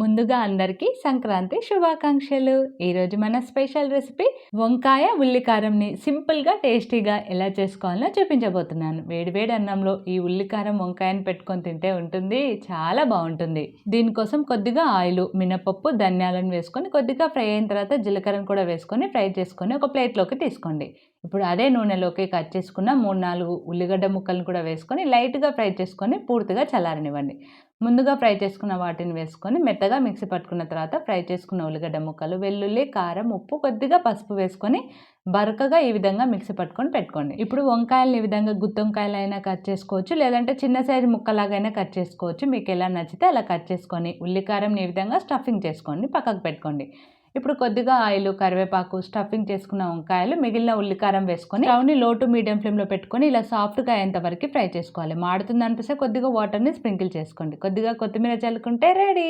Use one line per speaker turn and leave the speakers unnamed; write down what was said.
ముందుగా అందరికీ సంక్రాంతి శుభాకాంక్షలు. ఈరోజు మన స్పెషల్ రెసిపీ వంకాయ ఉల్లికారంని సింపుల్గా టేస్టీగా ఎలా చేసుకోవాలో చూపించబోతున్నాను. వేడివేడి అన్నంలో ఈ ఉల్లికారం వంకాయని పెట్టుకొని తింటే ఉంటుంది చాలా బాగుంటుంది. దీనికోసం కొద్దిగా ఆయిల్ మినపప్పు ధనియాలను వేసుకొని కొద్దిగా ఫ్రై అయిన తర్వాత జీలకర్రను కూడా వేసుకొని ఫ్రై చేసుకొని ఒక ప్లేట్లోకి తీసుకోండి. ఇప్పుడు అదే నూనెలోకి కట్ చేసుకున్న మూడు నాలుగు ఉల్లిగడ్డ ముక్కలను కూడా వేసుకొని లైట్గా ఫ్రై చేసుకొని పూర్తిగా చల్లారనివ్వండి. ముందుగా ఫ్రై చేసుకున్న వాటిని వేసుకొని మెత్తగా మిక్సీ పట్టుకున్న తర్వాత ఫ్రై చేసుకున్న ఉల్లిగడ్డ ముక్కలు వెల్లుల్లి కారం ఉప్పు కొద్దిగా పసుపు వేసుకొని బరకగా ఈ విధంగా మిక్సీ పట్టుకొని పెట్టుకోండి. ఇప్పుడు వంకాయలను ఈ విధంగా గుత్తొంకాయలైనా కట్ చేసుకోవచ్చు లేదంటే చిన్న సైజు ముక్కలాగైనా కట్ చేసుకోవచ్చు. మీకు ఎలా నచ్చితే అలా కట్ చేసుకొని ఉల్లికారం ఈ విధంగా స్టఫింగ్ చేసుకోండి పక్కకు పెట్టుకోండి. ఇప్పుడు కొద్దిగా ఆయిల్ కరివేపాకు స్టఫింగ్ చేసుకున్న వంకాయలు మిగిలిన ఉల్లికారం వేసుకొని స్టవ్ని లో టు మీడియం ఫ్లేమ్లో పెట్టుకొని ఇలా సాఫ్ట్గా అయ్యేంత వరకు ఫ్రై చేసుకోవాలి. మాడుతుంది అనిపిస్తే కొద్దిగా వాటర్ని స్ప్రింకిల్ చేసుకోండి. కొద్దిగా కొత్తిమీర చల్లుకుంటే రెడీ